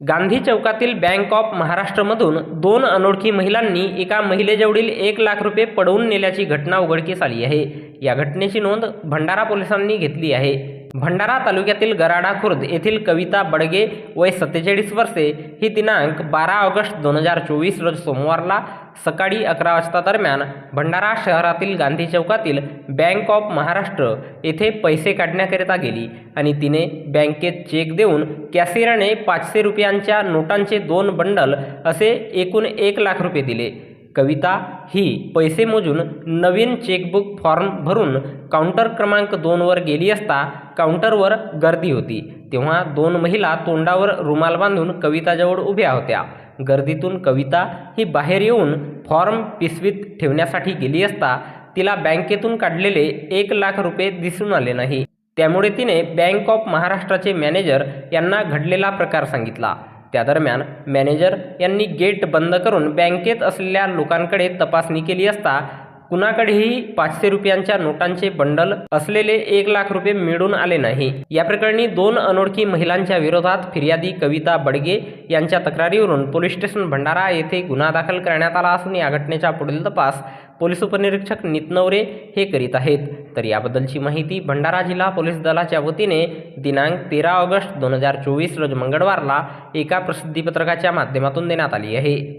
गांधी चौकातील bank of महाराष्ट्रमधून दोन अनोळखी महिलांनी एका महिलेजवळील एक लाख रुपये पडवून नेल्याची घटना उघडकीस आली आहे. या घटनेची नोंद भंडारा पोलिसांनी घेतली आहे. भंडारा तालुक्यातील गराडा खुर्द येथील कविता बडगे वय सत्तेचाळीस वर्षे. ही दिनांक बारा ऑगस्ट दोन हजार चोवीस रोज सोमवारला सकाळी अकरा वाजता दरम्यान भंडारा शहरातील गांधी चौकातील बँक ऑफ महाराष्ट्र येथे पैसे काढण्याकरिता गेली आणि तिने बँकेत चेक देऊन कॅशियरने पाचशे रुपयांच्या नोटांचे दोन बंडल असे एकूण एक लाख रुपये दिले. कविता ही पैसे मोजून नवीन चेकबुक फॉर्म भरून काउंटर क्रमांक दोनवर गेली असता काउंटरवर गर्दी होती. तेव्हा दोन महिला तोंडावर रुमाल बांधून कविताजवळ उभ्या होत्या. गर्दीतून कविता ही बाहेर येऊन फॉर्म पिशवीत ठेवण्यासाठी गेली असता तिला बँकेतून काढलेले एक लाख रुपये दिसून आले नाही. त्यामुळे तिने बँक ऑफ महाराष्ट्राचे मॅनेजर यांना घडलेला प्रकार सांगितला. त्या दरम्यान मॅनेजर यांनी गेट बंद करून बँकेत असलेल्या लोकांकडे तपासणी केली असता कुणाकडेही पाचशे रुपयांच्या नोटांचे बंडल असलेले एक लाख रुपये मिळून आले नाही. या प्रकरणी दोन अनोळखी महिलांच्या विरोधात फिर्यादी कविता बडगे यांच्या तक्रारीवरून पोलीस स्टेशन भंडारा येथे गुन्हा दाखल करण्यात आला असून या घटनेचा पुढील तपास पोलीस उपनिरीक्षक नितनवरे हे करीत आहेत. तर याबद्दलची माहिती भंडारा जिल्हा पोलीस दलाच्या वतीने दिनांक तेरा ऑगस्ट दोन हजार चोवीस रोज मंगळवारला एका प्रसिद्धीपत्रकाच्या माध्यमातून देण्यात आली आहे.